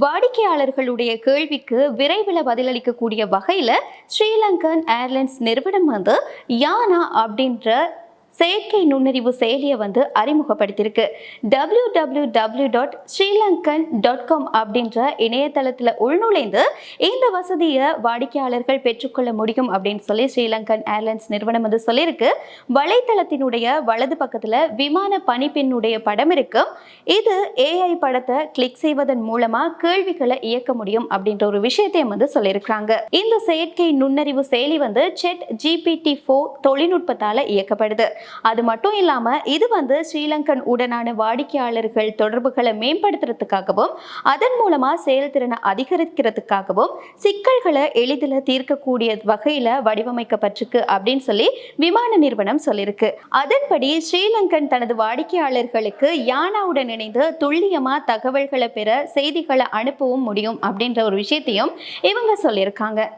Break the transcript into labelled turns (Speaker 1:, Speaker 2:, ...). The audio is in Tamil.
Speaker 1: வாடிக்கையாளர்களுடைய கேள்விக்கு விரைவில் பதிலளிக்கக்கூடிய வகையில் ஸ்ரீலங்கன் ஏர்லைன்ஸ் நிறுவனம் வந்து யானா அப்படின்ற செயற்கை நுண்ணறிவு செயலியை வந்து அறிமுகப்படுத்தியிருக்கு. W W W dot Srilankan dot com அப்படின்ற இணையதளத்தில் உள்நுழைந்து இந்த வசதியை வாடிக்கையாளர்கள் பெற்றுக்கொள்ள முடியும் அப்படின்னு சொல்லி ஸ்ரீலங்கன் ஏர்லைன்ஸ் நிறுவனம் வந்து சொல்லியிருக்கு. வலைத்தளத்தினுடைய வலது பக்கத்தில் விமான பணிப்பெண்ணுடைய படம் இருக்கும் இது ஏஐ படத்தை கிளிக் செய்வதன் மூலமாக கேள்விகளை இயக்க முடியும் அப்படின்ற ஒரு விஷயத்தையும் வந்து சொல்லியிருக்கிறாங்க. இந்த செயற்கை நுண்ணறிவு செயலி வந்து செட் ஜிபிடி ஃபோர் தொழில்நுட்பத்தால் இயக்கப்படுது. அது மட்டும் இல்லாம இது வந்து ஸ்ரீலங்கன் உடனான வாடிக்கையாளர்கள் தொடர்புகளை மேம்படுத்துறதுக்காகவும் அதன் மூலமா செயல்திறனை அதிகரிக்கிறதுக்காகவும் சிக்கல்களை எளிதில் தீர்க்கக்கூடிய வகையில வடிவமைக்கப்பட்டிருக்கு அப்படின்னு சொல்லி விமான நிறுவனம் சொல்லியிருக்கு. அதன்படி ஸ்ரீலங்கன் தனது வாடிக்கையாளர்களுக்கு யானாவுடன் இணைந்து துல்லியமா தகவல்களை பெற செய்திகளை அனுப்பவும் முடியும் அப்படின்ற ஒரு விஷயத்தையும் இவங்க சொல்லியிருக்காங்க.